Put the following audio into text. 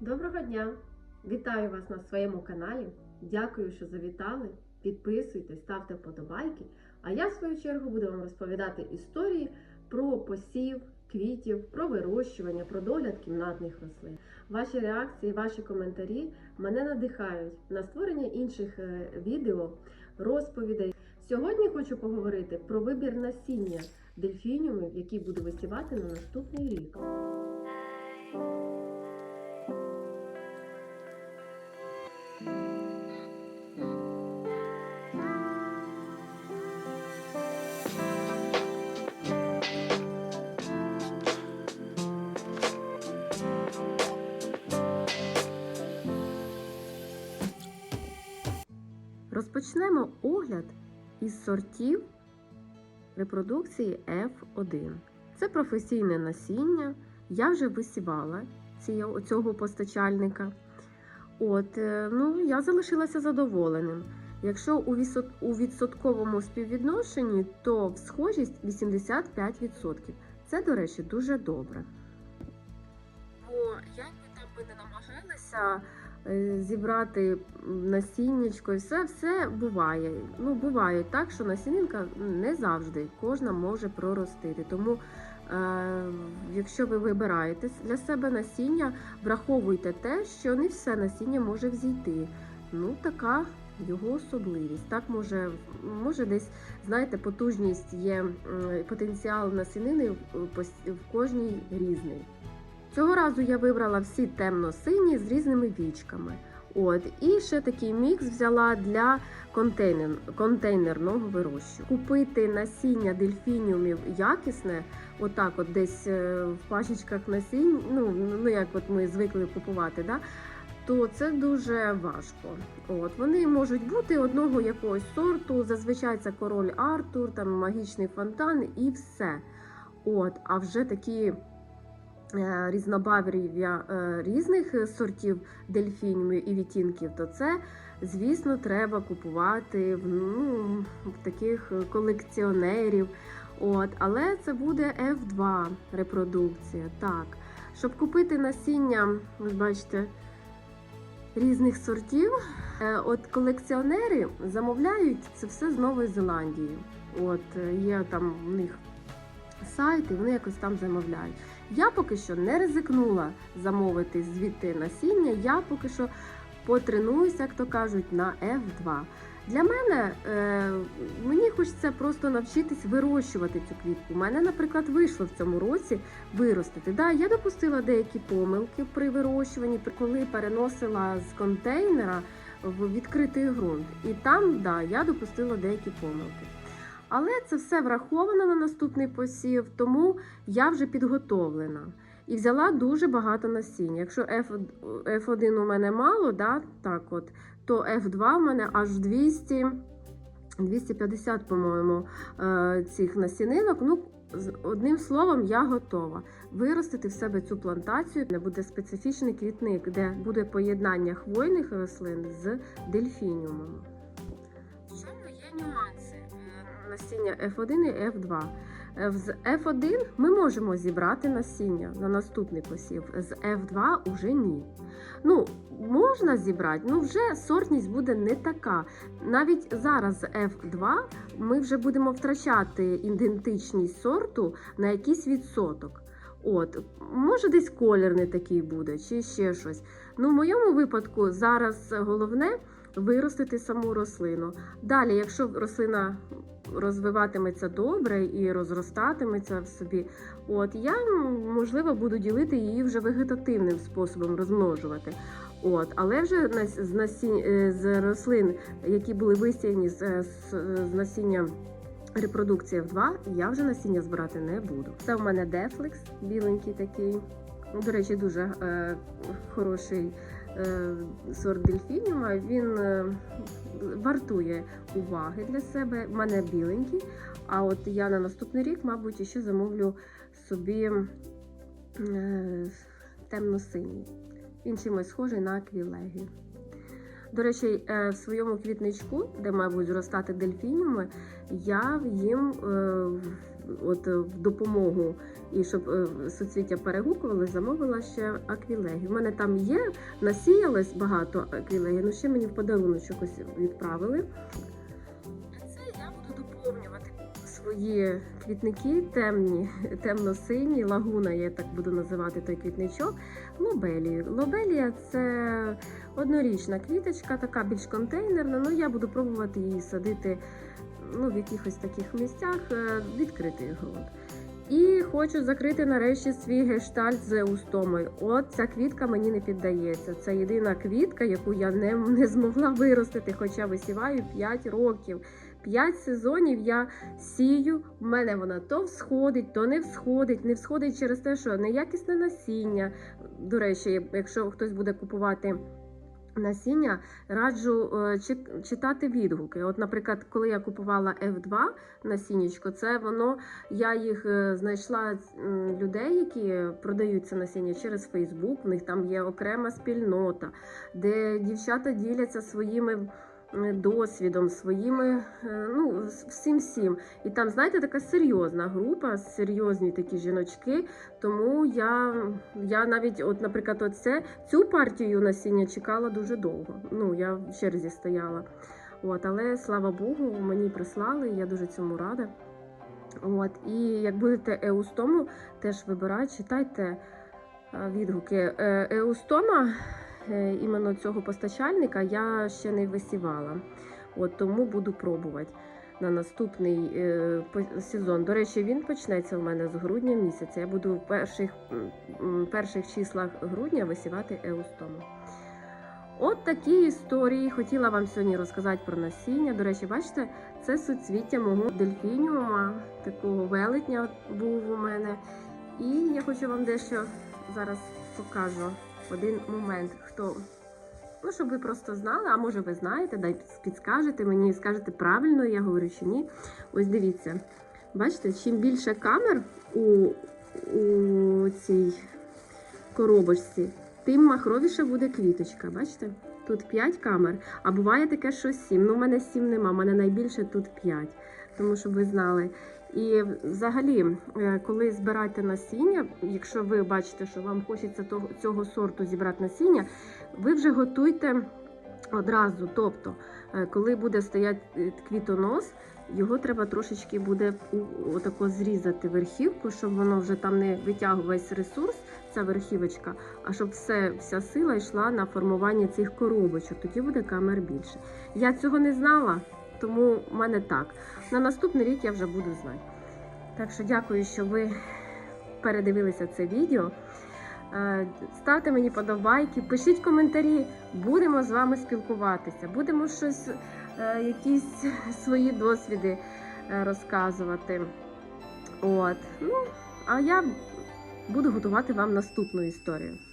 Доброго дня! Вітаю вас на своєму каналі. Дякую, що завітали. Підписуйтесь, ставте вподобайки. А я, в свою чергу, буду вам розповідати історії про посів квітів, про вирощування, про догляд кімнатних рослин. Ваші реакції, ваші коментарі мене надихають на створення інших е, відео, розповідей. Сьогодні хочу поговорити про вибір насіння дельфініумів, які буду висівати на наступний рік. Розпочнемо огляд із сортів репродукції F1. Це професійне насіння. Я вже висівала цього постачальника. От, е, ну, я залишилася задоволеним. Якщо у відсотковому співвідношенні, то схожість 85%. Це, до речі, дуже добре. Бо як би там ми не намагалися зібрати насіннячко, і все, все буває. Ну, буває так, що насінинка не завжди кожна може проростити. Тому, е, якщо ви вибираєте для себе насіння, враховуйте те, що не все насіння може взійти. Ну, така його особливість. Так може, може десь, знаєте, потужність є, потенціал насінини в кожній різний. Цього разу я вибрала всі темно-сині з різними вічками. От, і ще такий мікс взяла для контейнер, контейнерного вирощу. Купити насіння дельфініумів якісне, отак, от десь е, в пачечках насінь, ну, ну як от ми звикли купувати, да, то це дуже важко. От, вони можуть бути одного якогось сорту, зазвичай це король Артур, там магічний фонтан і все. От, а вже такі е, різнобарв'я е, різних сортів дельфінів і відтінків, то це, звісно, треба купувати ну, в таких колекціонерів. От, але це буде F2 репродукція. Так. Щоб купити насіння, ви бачите, різних сортів, е, от колекціонери замовляють це все з Нової Зеландії. От є там в них сайт, і вони якось там замовляють. Я поки що не ризикнула замовити звідти насіння. Я поки що потренуюся, як то кажуть, на F2. Для мене е, мені хочеться просто навчитись вирощувати цю квітку. У мене, наприклад, вийшло в цьому році виростити. Да, я допустила деякі помилки при вирощуванні, коли переносила з контейнера в відкритий ґрунт. І там, да, я допустила деякі помилки. Але це все враховано на наступний посів, тому я вже підготовлена. І взяла дуже багато насіння. Якщо F, F1 у мене мало, да, так от, то F2 у мене аж 200, 250, по-моєму, е, цих насінинок. Ну, одним словом, я готова виростити в себе цю плантацію, де буде специфічний квітник, де буде поєднання хвойних рослин з дельфініумами. В чому є нюанси е, насіння F1 і F2? Е, З F1 ми можемо зібрати насіння на наступний посів, з F2 уже ні. Ну, можна зібрати, ну вже сортність буде не така. Навіть зараз з F2 ми вже будемо втрачати ідентичність сорту на якийсь відсоток. От, може, десь колір не такий буде, чи ще щось. Ну, в моєму випадку зараз головне виростити саму рослину. Далі, якщо рослина розвиватиметься добре і розростатиметься в собі, от я можливо буду ділити її вже вегетативним способом розмножувати. От, але вже з насінь е, з рослин, які були висіяні з, е, з, з насіння репродукції F2, я вже насіння збирати не буду. Це в мене Дефлекс, біленький такий. Ну, До речі, дуже е, хороший сорт дельфініума. Він е, вартує уваги для себе. У мене біленький. А от я на наступний рік, мабуть, ще замовлю собі е, темно-синій. Він чимось схожий на аквілегію. До речі, е, в своєму квітничку, де мабуть зростати дельфініуми, я їм е, от, е, в допомогу І щоб е, суцвіття перегукували, замовила ще аквілеги. У мене там є, насіялось багато аквілеги, ну ще мені в подаруночок ось відправили. Це я буду доповнювати свої квітники темні, темно-сині, лагуна, я так буду називати той квітничок, лобелією. Лобелія це однорічна квіточка, така більш контейнерна. Ну я буду пробувати її садити ну, в якихось таких місцях, е, відкритий ґрунт. І хочу закрити нарешті свій гештальт з еустомою. От ця квітка мені не піддається. Це єдина квітка, яку я не, не змогла виростити, хоча висіваю 5 років. 5 сезонів я сію. В мене вона то всходить, то не всходить. Не всходить через те, що неякісне насіння. До речі, якщо хтось буде купувати насіння, раджу е, читати відгуки. От, наприклад, коли я купувала F2 насіннячко, це воно я їх е, знайшла людей, які продають це насіння через Фейсбук. В них там є окрема спільнота, де дівчата діляться своїми. М, Досвідом своїми, е, ну всім всім. І там, знаєте, така серйозна група, серйозні такі жіночки. Тому я, я навіть, от, наприклад, оце, цю партію насіння чекала дуже довго. Ну, я в черзі стояла. От, але слава Богу, мені прислали, я дуже цьому рада. От, і як будете еустому, теж вибирайте, читайте е, відгуки. Е, Еустома, е, іменно цього постачальника, я ще не висівала. От, тому буду пробувати на наступний е, сезон. До речі, він почнеться в мене з грудня місяця. Я буду в перших, перших числах грудня висівати еустому. От такі історії хотіла вам сьогодні розказати про насіння. До речі, бачите, це суцвіття мого дельфініума, такого велетня був у мене. І я хочу вам дещо зараз покажу один момент, хто. Ну, щоб ви просто знали, а може ви знаєте, дай підскажете мені, скажете правильно, я говорю чи ні. Ось дивіться, бачите, чим більше камер у, у цій коробочці, тим махровіше буде квіточка. Бачите? Тут 5 камер, а буває таке, що 7. Ну, у мене 7 нема, у мене найбільше тут 5. Тому щоб ви знали. І взагалі, е, коли збираєте насіння, якщо ви бачите, що вам хочеться цього сорту зібрати насіння, ви вже готуйте одразу. Тобто, е, коли буде стояти е, квітонос, його треба трошечки буде отако зрізати верхівку, щоб воно вже там не витягував весь ресурс, ця верхівочка, а щоб все, вся сила йшла на формування цих коробочок. Тоді буде камер більше. Я цього не знала, тому в мене так. На наступний рік я вже буду знати. Так що дякую, що ви передивилися це відео. Е, Ставте мені подобайки, пишіть коментарі, будемо з вами спілкуватися, будемо щось, е, якісь свої досвіди е, розказувати. От. Ну, а я буду готувати вам наступну історію.